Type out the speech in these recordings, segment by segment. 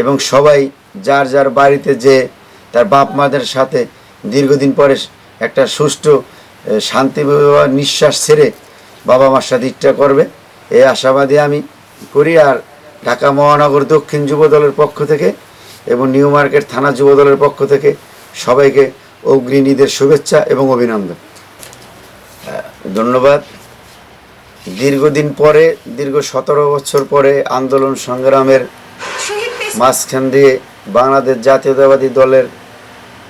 এবং সবাই যার যার বাড়িতে যে তার বাপ মাদের সাথে দীর্ঘদিন পরে একটা সুষ্ঠু শান্তি নিঃশ্বাস ছেড়ে বাবা মার সাথে ইচ্ছা করবে এই আশাবাদী আমি করি। আর ঢাকা মহানগর দক্ষিণ যুব দলের পক্ষ থেকে এবং নিউ মার্কেট থানা যুব দলের পক্ষ থেকে সবাইকে অগ্রিণীদের শুভেচ্ছা এবং অভিনন্দন। ধন্যবাদ। দীর্ঘদিন পরে, দীর্ঘ সতেরো বছর পরে আন্দোলন সংগ্রামের মাঝখান দিয়ে বাংলাদেশ জাতীয়তাবাদী দলের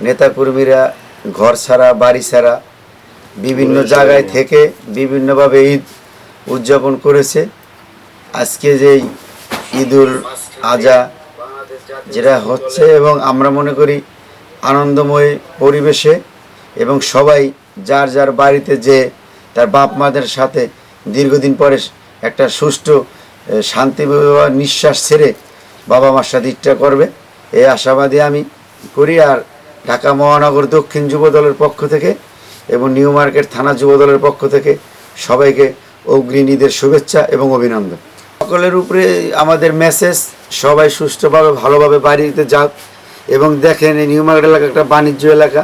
নেতাকর্মীরা ঘর ছাড়া বাড়ি ছাড়া বিভিন্ন জায়গায় থেকে বিভিন্নভাবে ঈদ উদযাপন করেছে। আজকে যেই ঈদুল আজা যেটা হচ্ছে এবং আমরা মনে করি আনন্দময় পরিবেশে এবং সবাই যার যার বাড়িতে যে তার বাপ মাদের সাথে দীর্ঘদিন পরে একটা সুষ্ঠু শান্তি নিঃশ্বাস ছেড়ে বাবা মার সাথে ইচ্ছা করবে। এই আশাবাদী আমি করি আর ঢাকা মহানগর দক্ষিণ যুব দলের পক্ষ থেকে এবং নিউ মার্কেট থানা যুব দলের পক্ষ থেকে সবাইকে অগ্রিণীদের শুভেচ্ছা এবং অভিনন্দন। সকলের উপরে আমাদের মেসেজ সবাই সুষ্ঠুভাবে, ভালোভাবে বাড়িতে যাক এবং দেখেন এই নিউ মার্কেট এলাকা একটা বাণিজ্য এলাকা।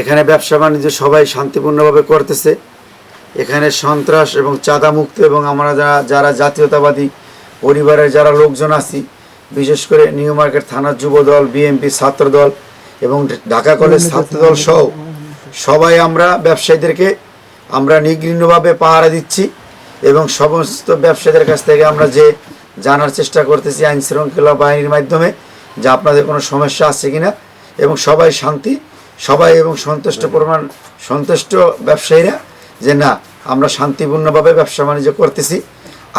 এখানে ব্যবসা বাণিজ্য সবাই শান্তিপূর্ণভাবে করতেছে। এখানে সন্ত্রাস এবং চাঁদা মুক্ত এবং আমরা যারা যারা জাতীয়তাবাদী পরিবারের যারা লোকজন আছি বিশেষ করে নিউ মার্কেট থানার যুব দল বিএমপি ছাত্র দল এবং ঢাকা কলেজ ছাত্র দল সহ সবাই আমরা ব্যবসায়ীদেরকে আমরা নিগৃহভাবে পাহারা দিচ্ছি এবং সমস্ত ব্যবসায়ীদের কাছ থেকে আমরা যে জানার চেষ্টা করতেছি আইন শৃঙ্খলা বাহিনীর মাধ্যমে যে আপনাদের কোনো সমস্যা আছে কিনা এবং সবাই শান্তি সবাই এবং সন্তুষ্ট পরিমাণ সন্তুষ্ট ব্যবসায়ীরা যে না আমরা শান্তিপূর্ণভাবে ব্যবসা বাণিজ্য করতেছি।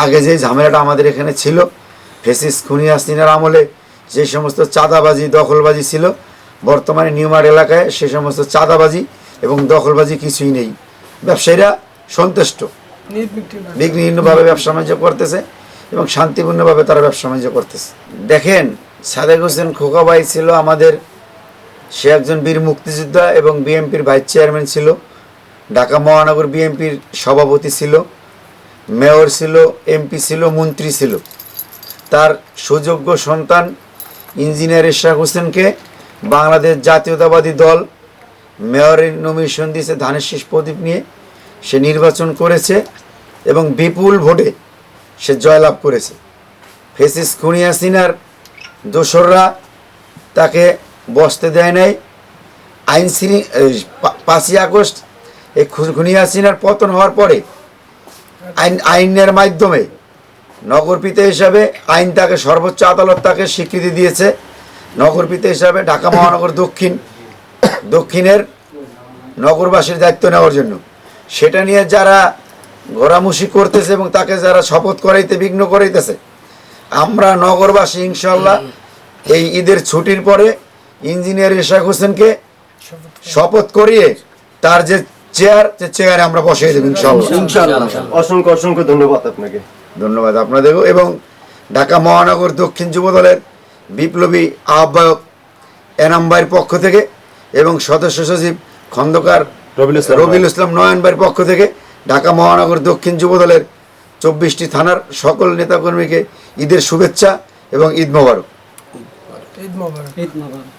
আগে যে ঝামেলাটা আমাদের এখানে ছিল ফেসিস খুনি হাসিনার আমলে যে সমস্ত চাঁদাবাজি, দখলবাজি ছিল, বর্তমানে নিউমার এলাকায় সে সমস্ত চাঁদাবাজি এবং দখলবাজি কিছুই নেই। ব্যবসায়ীরা সন্তুষ্ট। বিঘ্নহীনভাবে ব্যবসা বাণিজ্য করতেছে এবং শান্তিপূর্ণভাবে তারা ব্যবসা বাণিজ্য করতেছে। দেখেন, সাদেক হোসেন খোকাবাই ছিল আমাদের, সে একজন বীর মুক্তিযোদ্ধা এবং বিএনপির ভাইস চেয়ারম্যান ছিল। ঢাকা মহানগর বিএনপির সভাপতি ছিল, মেয়র ছিল, এমপি ছিল, মন্ত্রী ছিল। তার সুযোগ্য সন্তান ইঞ্জিনিয়ার ইশাক হোসেনকে বাংলাদেশ জাতীয়তাবাদী দল মেয়রের নমিনেশন দিয়েছে, ধানের শীষ প্রদীপ নিয়ে। সে নির্বাচন করেছে এবং বিপুল ভোটে সে জয়লাভ করেছে। ফেসিস খুনি হাসিনার দোসররা তাকে বসতে দেয় নাই। আইন শ্রী পাঁচই আগস্ট এই খু- খুনি হাসিনার পতন হওয়ার পরে আইন আইনের মাধ্যমে নগরপিতা হিসাবে আইন তাকে সর্বোচ্চ আদালত তাকে স্বীকৃতি দিয়েছে। নগরপিতা হিসাবে ঢাকা মহানগর দক্ষিণ দক্ষিণের নগরবাসীর দায়িত্ব নেওয়ার জন্য। সেটা নিয়ে যারা ঘোরামুষি করতেছে এবং তাকে যারা শপথ করাইতে বিঘ্ন করাইতেছে আমরা নগরবাসী ইনশাল্লাহ এই ঈদের ছুটির পরে ইঞ্জিনিয়ার ইশাক হোসেনকে শপথ করিয়ে তার যে চেয়ার যে চেয়ারে আমরা বসিয়ে দেব ইনশাল্লাহ অসংখ্য অসংখ্য ধন্যবাদ আপনাকে। ধন্যবাদ আপনাদেরও এবং ঢাকা মহানগর দক্ষিণ যুব দলের বিপ্লবী আহ্বায়ক এনাম্বাইয়ের পক্ষ থেকে এবং সদস্য সচিব খন্দকার রবিউল ইসলাম নয়ন ভাইয়ের পক্ষ থেকে ঢাকা মহানগর দক্ষিণ যুব দলের চব্বিশটি থানার সকল নেতাকর্মীকে ঈদের শুভেচ্ছা এবং ঈদ মোবারক। ঈদ মোবারক। ঈদ মোবারক।